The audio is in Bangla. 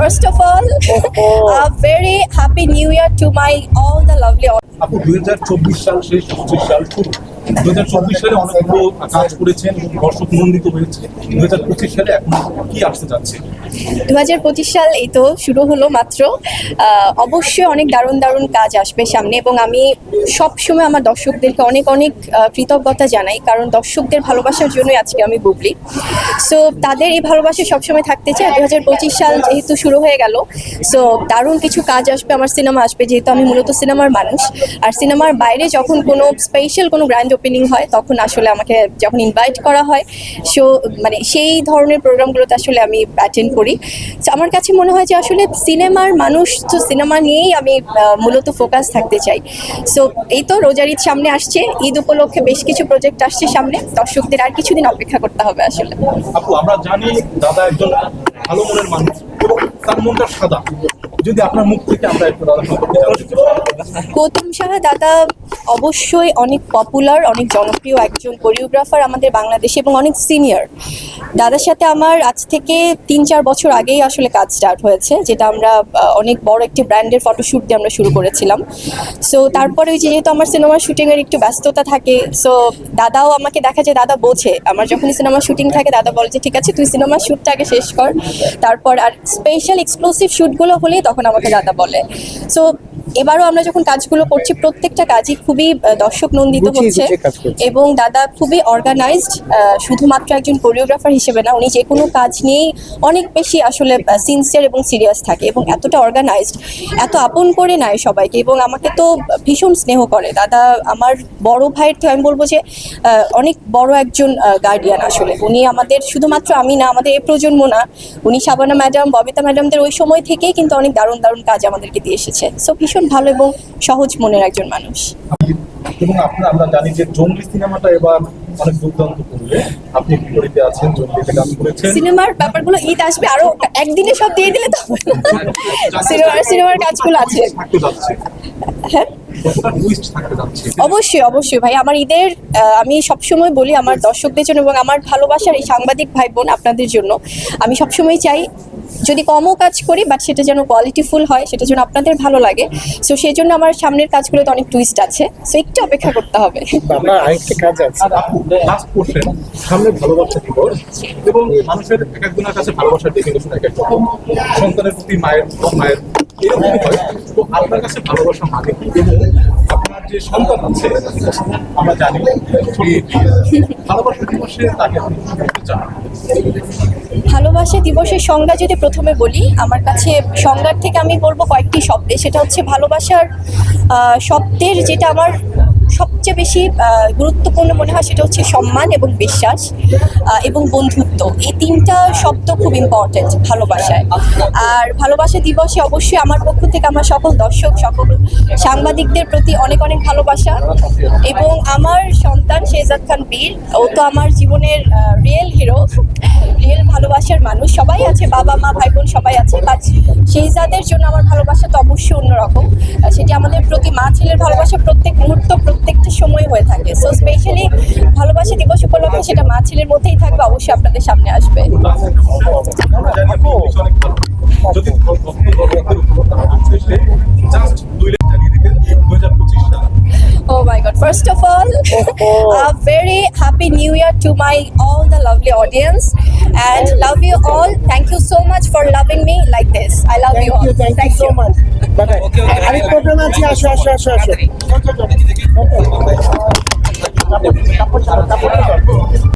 First of all, a very happy new year to my all the lovely আপু দুই হাজার চব্বিশ সাল শেষ পঁচিশ সাল দু হাজার চব্বিশ সালে অনেকগুলো কাজ করেছেন এবং দর্শক মন্ডিত হয়েছে। দু হাজার পঁচিশ সালে এখন কি আসতে যাচ্ছে? দু হাজার পঁচিশ সাল এই তো শুরু হলো মাত্র। অবশ্যই অনেক দারুণ দারুণ কাজ আসবে সামনে এবং আমি সব সময় আমার দর্শকদেরকে অনেক অনেক কৃতজ্ঞতা জানাই কারণ দর্শকদের ভালোবাসার জন্যই আজকে আমি বুবলি। সো তাদের এই ভালোবাসা সবসময় থাকতে চাই দু হাজার পঁচিশ সাল যেহেতু শুরু হয়ে গেল সো দারুণ কিছু কাজ আসবে, আমার সিনেমা আসবে যেহেতু আমি মূলত সিনেমার মানুষ। আর সিনেমার বাইরে যখন কোনো স্পেশাল কোনো গ্র্যান্ড ওপেনিং হয়, তখন আসলে আমাকে যখন ইনভাইট করা হয় সো মানে সেই ধরনের প্রোগ্রামগুলোতে আসলে আমি অ্যাটেন্ড করি। আমার কাছে মনে হয় যে আসলে সিনেমার মানুষ তো সিনেমা নিয়েই আমি মূলত ফোকাস থাকতে চাই। সো এই তো রোজার ঈদ সামনে আসছে, ঈদ উপলক্ষে বেশ কিছু প্রজেক্ট আসছে সামনে। দর্শকদের আর কিছুদিন অপেক্ষা করতে হবে আসলে। আমরা জানি দাদা একজন ভালো মনের মানুষ তার মনটা সাদা। যদি আপনার মুখ থেকে আমরা। গৌতম সাহা, দাদা অবশ্যই অনেক পপুলার অনেক জনপ্রিয় একজন কোরিওগ্রাফার আমাদের বাংলাদেশে এবং অনেক সিনিয়র দাদার সাথে আমার আজ থেকে তিন চার বছর আগেই আসলে কাজ স্টার্ট হয়েছে, যেটা আমরা অনেক বড় একটি ব্র্যান্ডের ফটোশ্যুট দিয়ে আমরা শুরু করেছিলাম. সো তারপরে যেহেতু আমার সিনেমার শুটিংয়ের একটু ব্যস্ততা থাকে সো দাদাও আমাকে দেখা যায়, দাদা বোঝে। আমার যখনই সিনেমার শুটিং থাকে, দাদা বলে যে, ঠিক আছে, তুই সিনেমার শ্যুটটা আগে শেষ কর। তারপর আর স্পেশাল এক্সক্লুসিভ শ্যুটগুলো হলেই তখন আমাকে দাদা বলে। সো এবারও আমরা যখন কাজগুলো করছি প্রত্যেকটা কাজই খুবই দর্শক নন্দিত হচ্ছে। এবং দাদা খুবই অর্গানাইজড শুধুমাত্র একজন কোরিওগ্রাফার হিসেবে না উনি যে কোনো কাজ নিয়েই অনেক বেশি আসলে সিনসিয়ার এবং সিরিয়াস থাকে এবং এতটা অর্গানাইজড এত আপন করে নেয় সবাইকে এবং আমাকে তো ভীষণ স্নেহ করে। দাদা আমার বড় ভাইয়ের থেকে আমি বলব যে অনেক বড় একজন গার্ডিয়ান আসলে। উনি আমাদের শুধুমাত্র আমি না আমাদের এ প্রজন্ম না। উনি শাবানা ম্যাডাম ববিতা ম্যাডামদের ওই সময় থেকেই কিন্তু অনেক দারুণ দারুণ কাজ আমাদেরকে দিয়ে এসেছে। সো ভীষণ ভালো এবং সহজ মনের একজন মানুষ। এবং আপনার, আমরা জানি যে জঙ্গলি সিনেমাটা এবার অনেক দুর্দান্ত করবে। আপনি বিপরীতে আছেন জঙ্গলিতে কাজ করেছেন? সিনেমার ব্যাপারগুলো ঈদ আসবে আরও একদিনে সব দিয়ে দিলে তো না। সিনেমার সিনেমার কাজগুলো আছে। হ্যাঁ? অবশ্যই অবশ্যই ভাই আমার ঈদের আমি সবসময় বলি আমার দর্শকদের জন্য এবং আমার ভালোবাসার এই সাংবাদিক ভাই বোন আপনাদের জন্য আমি সবসময় চাই যদি কমও কাজ করি বাট সেটা যেন কোয়ালিটিফুল হয় সেটা যেন আপনাদের ভালো লাগে। সো সেই জন্য আমার সামনের কাজগুলোতে অনেক টুইস্ট আছে। সো একটু অপেক্ষা করতে হবে। আপনার আরেকটা কাজ আছে। আপু লাস্ট সামনে ভালোবাসা দিবস এবং মানুষের এক একজনের কাছে ভালোবাসার ডেফিনেশন এক এক রকম। সন্তানের প্রতি মায়ের মায়ের হয়। তো আপনার কাছে ভালোবাসা মানে এবং আপনার যে সন্তান আছে, আমরা জানি ভালোবাসা দিবসে তাকে চান? ভালোবাসা দিবসের সংজ্ঞা যদি প্রথমে বলি, আমার কাছে সংজ্ঞার থেকে আমি বলব কয়েকটি শব্দে। সেটা হচ্ছে ভালোবাসার শব্দের যেটা আমার সবচেয়ে বেশি গুরুত্বপূর্ণ মনে হয় সেটা হচ্ছে সম্মান এবং বিশ্বাস এবং বন্ধুত্ব। এই তিনটা শব্দ খুব ইম্পর্টেন্ট ভালোবাসায়। আর ভালোবাসা দিবসে অবশ্যই আমার পক্ষ থেকে আমার সকল দর্শক, সকল সাংবাদিকদের প্রতি অনেক অনেক ভালোবাসা। এবং আমার সন্তান শেজাদ খান বীর, ও তো আমার জীবনের রিয়েল হিরো রিয়েল ভালোবাসার মানুষ। সবাই আছে, বাবা, মা, ভাই, বোন সবাই আছে বাট শেহজাদের জন্য আমার ভালোবাসা তো অবশ্যই অন্যরকম। সেটি আমাদের প্রতি মা ছেলের ভালোবাসা প্রত্যেক মুহূর্ত প্রত্যেকটা সময় হয়ে থাকে সো স্পেশালি ভালোবাসা দিবস উপলক্ষে সেটা মা ছেলের মধ্যেই থাকবে অবশ্যই আপনাদের সামনে আসবে Oh my God! First of all, a very happy New Year to my all the lovely audience, and love you all. Thank you so much for loving me like this. I love you all. Thank you so much আরেক কটন আছে আসো আসো আসো আসো।